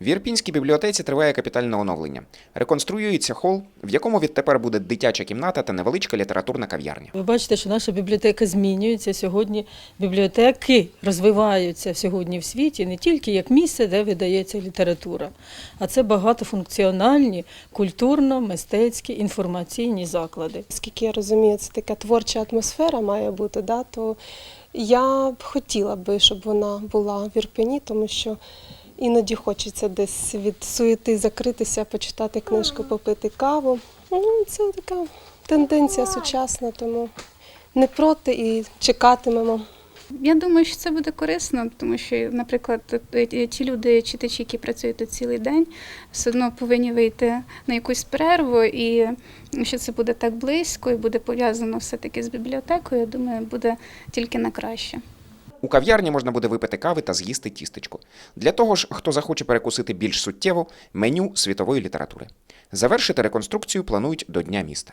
В Ірпінській бібліотеці триває капітальне оновлення. Реконструюється хол, в якому відтепер буде дитяча кімната та невеличка літературна кав'ярня. Ви бачите, що наша бібліотека змінюється. Сьогодні бібліотеки розвиваються сьогодні в світі не тільки як місце, де видається література, а це багатофункціональні культурно-мистецькі інформаційні заклади. Скільки я розумію, це така творча атмосфера має бути, да, то я б хотіла би, щоб вона була в Ірпені, тому що іноді хочеться десь від суєти закритися, почитати книжку, попити каву. Ну, це така тенденція сучасна, тому не проти і чекатимемо. Я думаю, що це буде корисно, тому що, наприклад, е, ті люди, читачі, які працюють тут цілий день, все одно повинні вийти на якусь перерву, і що це буде так близько і буде пов'язано все-таки з бібліотекою, я думаю, буде тільки на краще. У кав'ярні можна буде випити кави та з'їсти тістечко. Для того ж, хто захоче перекусити більш суттєво, меню світової літератури. Завершити реконструкцію планують до Дня міста.